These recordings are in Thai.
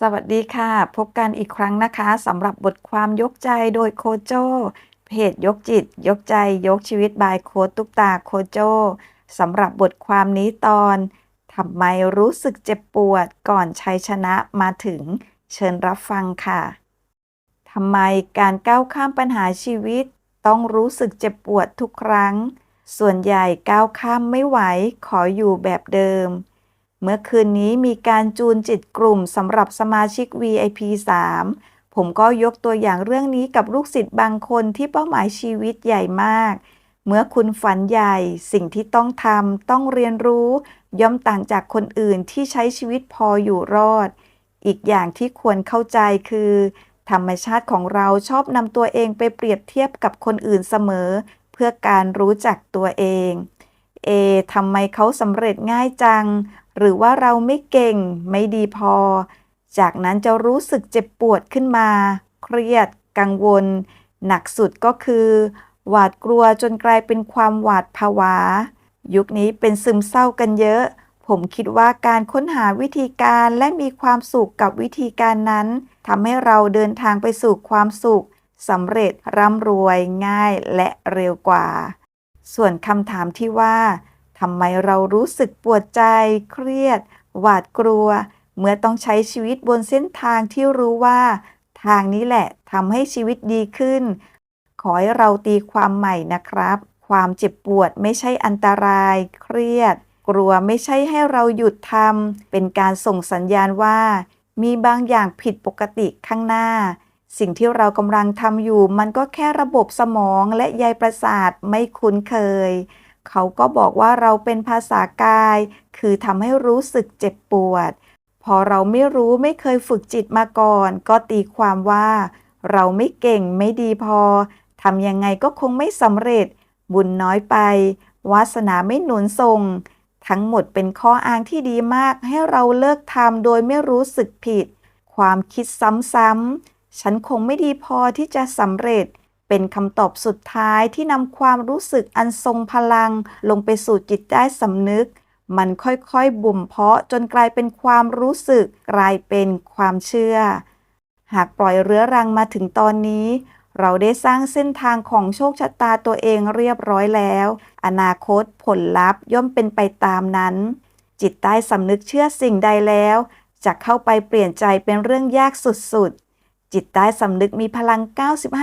สวัสดีค่ะ พบกันอีกครั้งนะคะสำหรับบทความยกใจโดยโคโจเพจยกจิต ยกใจยกชีวิตบายโคตุกตาโคโจสำหรับบทความนี้ตอนทำไมรู้สึกเจ็บปวดก่อนชัยชนะมาถึง เชิญรับฟังค่ะทำไมการก้าวข้ามปัญหาชีวิต ต้องรู้สึกเจ็บปวดทุกครั้ง ส่วนใหญ่ก้าวข้ามไม่ไหวขออยู่แบบเดิม เมื่อคืนนี้มีการจูนจิตกลุ่มสำหรับสมาชิก VIP 3 ผมก็ยกตัวอย่างเรื่องนี้กับลูกศิษย์บางคนที่เป้าหมายชีวิตใหญ่มาก เมื่อคุณฝันใหญ่ สิ่งที่ต้องทำต้องเรียนรู้ ย่อมต่างจากคนอื่นที่ใช้ชีวิตพออยู่รอด อีกอย่างที่ควรเข้าใจคือ ธรรมชาติของเราชอบนำตัวเองไปเปรียบเทียบกับคนอื่นเสมอ เพื่อการรู้จักตัวเอง เอทำไมเขาสำเร็จง่ายจัง หรือว่าเราไม่เก่งไม่ดีพอ จากนั้นจะรู้สึกเจ็บปวดขึ้นมา เครียด กังวล หนักสุดก็คือ หวาดกลัวจนกลายเป็นความหวาดผวา ยุคนี้เป็นซึมเศร้ากันเยอะ ผมคิดว่าการค้นหาวิธีการและมีความสุขกับวิธีการนั้นทำให้เราเดินทางไปสู่ความสุขสำเร็จร่ำรวยง่ายและเร็วกว่า ส่วนคำถามที่ว่า ทำไมเรารู้สึกปวดใจ เครียด หวาดกลัว เมื่อต้องใช้ชีวิตบนเส้นทางที่รู้ว่า ทางนี้แหละทำให้ชีวิตดีขึ้น ขอให้เราตีความใหม่นะครับ ความเจ็บปวดไม่ใช่อันตราย เครียด กลัวไม่ใช่ให้เราหยุดทำเป็นการส่งสัญญาณว่า มีบางอย่างผิดปกติข้างหน้าสิ่งที่เรากำลังทำอยู่มันก็แค่ระบบสมองและใยประสาทไม่คุ้นเคย เขาก็บอกว่าเราเป็นภาษากาย คือทำให้รู้สึกเจ็บปวด พอเราไม่รู้ไม่เคยฝึกจิตมาก่อน ก็ตีความว่า เราไม่เก่งไม่ดีพอทำยังไงก็คงไม่สำเร็จ บุญน้อยไป วาสนาไม่หนุนส่ง ทั้งหมดเป็นข้ออ้างที่ดีมากให้เราเลิกทำโดยไม่รู้สึกผิด ความคิดซ้ำๆฉันคงไม่ดีพอที่จะสำเร็จ เป็นคำตอบสุดท้ายที่นำความรู้สึกอันทรงพลัง ลงไปสู่จิตใต้สำนึก มันค่อยๆบ่มเพาะจนกลายเป็นความรู้สึก กลายเป็นความเชื่อ หากปล่อยเรื้อรังมาถึงตอนนี้ เราได้สร้างเส้นทางของโชคชะตาตัวเองเรียบร้อยแล้ว อนาคตผลลัพธ์ย่อมเป็นไปตามนั้น จิตใต้สำนึกเชื่อสิ่งใดแล้วจะเข้าไปเปลี่ยนใจเป็นเรื่องยากสุดๆ จิตใต้สำนึกมีพลัง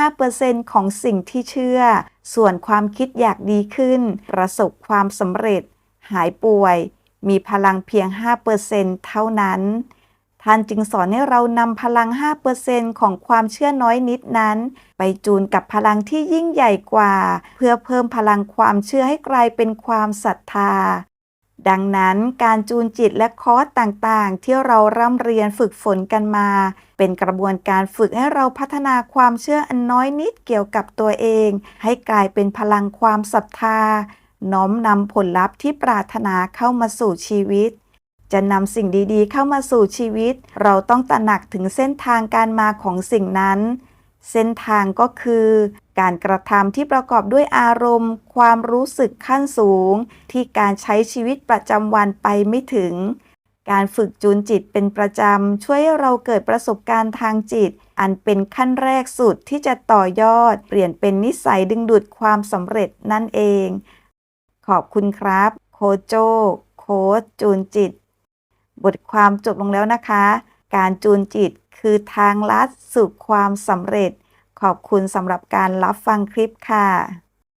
95%ของสิ่งที่เชื่อ ส่วนความคิดอยากดีขึ้น ประสบความสำเร็จ หายป่วย มีพลังเพียง 5%เท่านั้น ท่านจึงสอนให้เรานำพลัง 5%ของความเชื่อน้อยนิดนั้น ไปจูนกับพลังที่ยิ่งใหญ่กว่า เพื่อเพิ่มพลังความเชื่อให้กลายเป็นความศรัทธา ดังนั้นการจูนจิตและคอร์สต่างๆ ที่เราร่ำเรียนฝึกฝนกันมา เป็นกระบวนการฝึกให้เราพัฒนาความเชื่ออันน้อยนิดเกี่ยวกับตัวเอง ให้กลายเป็นพลังความศรัทธา น้อมนำผลลัพธ์ที่ปรารถนาเข้ามาสู่ชีวิต จะนำสิ่งดีๆ เข้ามาสู่ชีวิต เราต้องตระหนักถึงเส้นทางการมาของสิ่งนั้น เส้นทางก็คือ การกระทำที่ประกอบด้วยอารมณ์ ความรู้สึกขั้นสูง ที่การใช้ชีวิตประจำวันไปไม่ถึง การฝึกจูนจิตเป็นประจำ ช่วยให้เราเกิดประสบการณ์ทางจิต อันเป็นขั้นแรกสุดที่จะต่อยอด เปลี่ยนเป็นนิสัยดึงดูดความสำเร็จนั่นเอง ขอบคุณครับ โคโจ โค้ชจูนจิต บทความจบลงแล้วนะคะ การจูนจิต คือทางลัดสู่ความสำเร็จ ขอบคุณสำหรับการรับฟังคลิปค่ะ